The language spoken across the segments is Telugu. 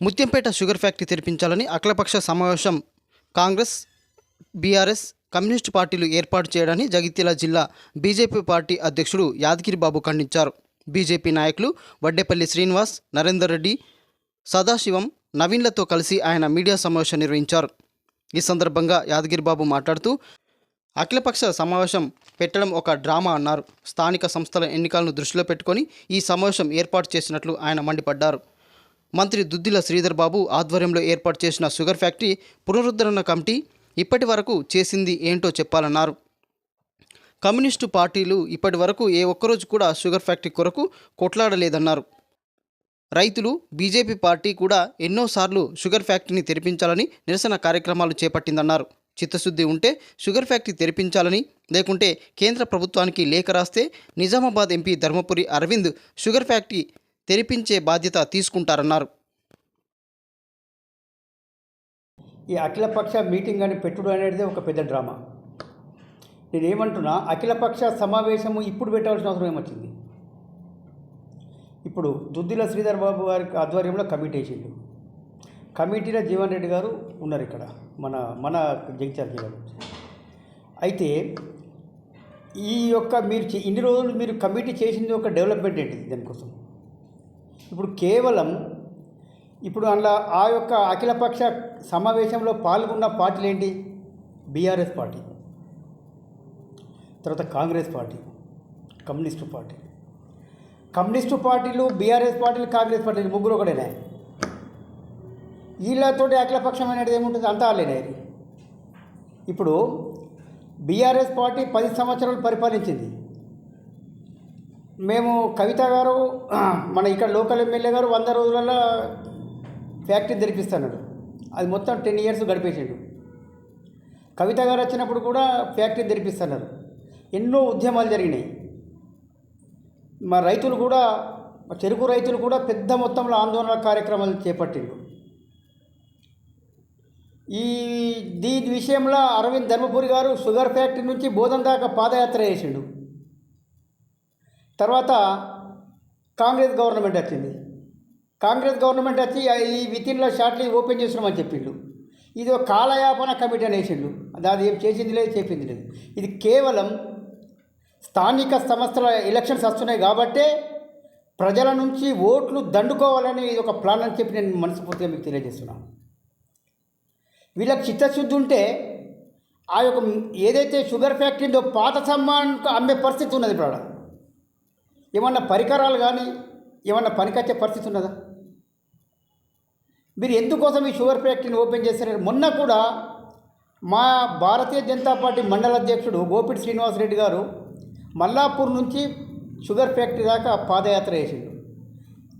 ముత్యంపేట షుగర్ ఫ్యాక్టరీ తెరిపించాలని అఖిలపక్ష సమావేశం కాంగ్రెస్ బీఆర్ఎస్ కమ్యూనిస్టు పార్టీలు ఏర్పాటు చేయడాన్ని జగిత్యాల జిల్లా బీజేపీ పార్టీ అధ్యక్షుడు యాదగిరిబాబు ఖండించారు. బీజేపీ నాయకులు వడ్డేపల్లి శ్రీనివాస్ నరేందర్ రెడ్డి సదాశివం నవీన్లతో కలిసి ఆయన మీడియా సమావేశం నిర్వహించారు. ఈ సందర్భంగా యాదగిరి బాబు మాట్లాడుతూ అఖిలపక్ష సమావేశం పెట్టడం ఒక డ్రామా అన్నారు. స్థానిక సంస్థల ఎన్నికలను దృష్టిలో పెట్టుకొని ఈ సమావేశం ఏర్పాటు చేసినట్లు ఆయన మండిపడ్డారు. మంత్రి దుద్దిల శ్రీధర్ బాబు ఆధ్వర్యంలో ఏర్పాటు చేసిన షుగర్ ఫ్యాక్టరీ పునరుద్ధరణ కమిటీ ఇప్పటి వరకు చేసింది ఏంటో చెప్పాలన్నారు. కమ్యూనిస్టు పార్టీలు ఇప్పటి వరకు ఏ ఒక్కరోజు కూడా షుగర్ ఫ్యాక్టరీ కొరకు కొట్లాడలేదన్నారు. రైతులు బీజేపీ పార్టీ కూడా ఎన్నోసార్లు షుగర్ ఫ్యాక్టరీని తెరిపించాలని నిరసన కార్యక్రమాలు చేపట్టిందన్నారు. చిత్తశుద్ధి ఉంటే షుగర్ ఫ్యాక్టరీ తెరిపించాలని లేకుంటే కేంద్ర ప్రభుత్వానికి లేఖ రాస్తే Nizamabad MP Dharmapuri Arvind sugar factory తెరిపించే బాధ్యత తీసుకుంటారన్నారు. ఈ అఖిలపక్ష మీటింగ్ అని పెట్టుడు అనేది ఒక పెద్ద డ్రామా. నేను ఏమంటున్నా అఖిలపక్ష సమావేశము ఇప్పుడు పెట్టాల్సిన అవసరం ఏమొచ్చింది? ఇప్పుడు దుద్దిల శ్రీధర్ బాబు గారి ఆధ్వర్యంలో కమిటీ వేసిండు. కమిటీలో జీవన్ రెడ్డి గారు ఉన్నారు ఇక్కడ మన మన జగిత్యాల జిల్లాలో. అయితే ఈ యొక్క మీరు చే- ఇన్ని రోజులు మీరు కమిటీ చేసింది ఒక డెవలప్మెంట్ ఏంటిది దానికోసం? ఇప్పుడు కేవలం ఇప్పుడు అందులో ఆ యొక్క అఖిలపక్ష సమావేశంలో పాల్గొన్న పార్టీలు ఏంటి బీఆర్ఎస్ పార్టీ తర్వాత Congress party communist party. Communist పార్టీలు బీఆర్ఎస్ పార్టీలు కాంగ్రెస్ పార్టీలు ముగ్గురు ఒకటేనా? వీళ్ళతోటి అఖిలపక్షం అనేది ఏముంటుంది? అంతా వాళ్ళేనా ఇప్పుడు బీఆర్ఎస్ పార్టీ పది సంవత్సరాలు పరిపాలించింది. మేము కవిత గారు మన ఇక్కడ లోకల్ ఎమ్మెల్యే గారు వంద రోజులలో ఫ్యాక్టరీ తెరిపిస్తున్నాడు అది మొత్తం టెన్ ఇయర్స్ గడిపేసిండు. కవిత గారు వచ్చినప్పుడు కూడా ఫ్యాక్టరీ తెరిపిస్తున్నారు ఎన్నో ఉద్యమాలు జరిగినాయి. మా రైతులు కూడా మా చెరుకు రైతులు కూడా పెద్ద మొత్తంలో ఆందోళన కార్యక్రమాలు చేపట్టిండు. ఈ దీని విషయంలో అరవింద్ ధర్మపురి గారు షుగర్ ఫ్యాక్టరీ నుంచి బోధన దాకా పాదయాత్ర చేసిండు. తర్వాత కాంగ్రెస్ గవర్నమెంట్ వచ్చింది. కాంగ్రెస్ గవర్నమెంట్ వచ్చి ఈ వితిన్లో షార్ట్లీ ఓపెన్ చేసినామని చెప్పిండు. ఇది ఒక కాలయాపన కమిటీ అనేసిండు. వేసిండు అది ఏం చేసింది లేదు చెప్పింది లేదు. ఇది కేవలం స్థానిక సంస్థల ఎలక్షన్స్ వస్తున్నాయి కాబట్టే ప్రజల నుంచి ఓట్లు దండుకోవాలని ఇది ఒక ప్లాన్ అని చెప్పి నేను మనస్ఫూర్తిగా మీకు తెలియజేస్తున్నాను వీళ్ళకి చిత్తశుద్ధి ఉంటే ఆ యొక్క ఏదైతే షుగర్ ఫ్యాక్టరీ ఉందో పాత సమ్మాన్ అమ్మే పరిస్థితి ఉన్నది ఇప్పుడు ఏమన్నా పరికరాలు కానీ ఏమన్నా పనికొచ్చే పరిస్థితి ఉన్నదా? మీరు ఎందుకోసం ఈ షుగర్ ఫ్యాక్టరీని ఓపెన్ చేశారు? మొన్న కూడా మా భారతీయ జనతా పార్టీ మండల అధ్యక్షుడు గోపిటి శ్రీనివాసరెడ్డి గారు మల్లాపూర్ నుంచి షుగర్ ఫ్యాక్టరీ దాకా పాదయాత్ర చేసిండు.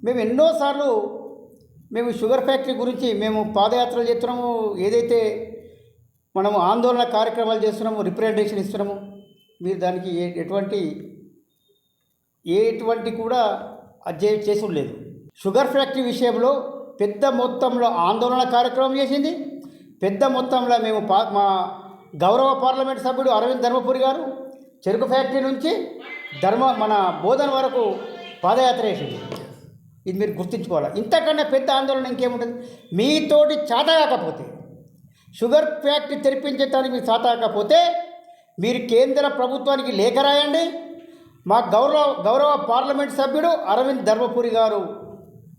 మేము ఎన్నోసార్లు మేము షుగర్ ఫ్యాక్టరీ గురించి మేము పాదయాత్రలు చేస్తున్నాము ఏదైతే మనము ఆందోళన కార్యక్రమాలు చేస్తున్నాము రిప్రజెంటేషన్ ఇస్తున్నాము మీరు దానికి ఏ- ఎటువంటి ఎటువంటి కూడా అధ్యయనం చేసి లేదు. షుగర్ ఫ్యాక్టరీ విషయంలో పెద్ద మొత్తంలో ఆందోళన కార్యక్రమం చేసింది. పెద్ద మొత్తంలో మేము పా మా గౌరవ పార్లమెంట్ సభ్యుడు అరవింద్ ధర్మపురి గారు చెరుకు ఫ్యాక్టరీ నుంచి ధర్మ మన బోధన వరకు పాదయాత్ర వేసింది ఇది మీరు గుర్తుంచుకోవాలి? ఇంతకన్నా పెద్ద ఆందోళన ఇంకేముంటుంది? మీతోటి చేత కాకపోతే షుగర్ ఫ్యాక్టరీ తెరిపించడానికి మీరు చేత కాకపోతే మీరు కేంద్ర ప్రభుత్వానికి లేఖ రాయండి. మా గౌరవ గౌరవ పార్లమెంట్ సభ్యుడు అరవింద్ ధర్మపురి గారు.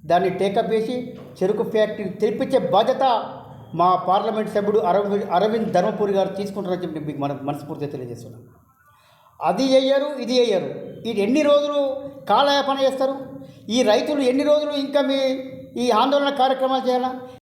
దాన్ని టేకప్ చేసి చెరుకు ఫ్యాక్టరీని తెరిపించే బాధ్యత మా పార్లమెంట్ సభ్యుడు అరవింద్ అరవింద్ ధర్మపురి గారు తీసుకుంటారని చెప్పి మీకు మన మనస్ఫూర్తిగా తెలియజేస్తున్నాం. అది అయ్యారు ఇది అయ్యారు ఇది ఎన్ని రోజులు కాలయాపన చేస్తారు? ఈ రైతులు ఎన్ని రోజులు ఇంకా మీ ఈ ఆందోళన కార్యక్రమాలు చేయాలా?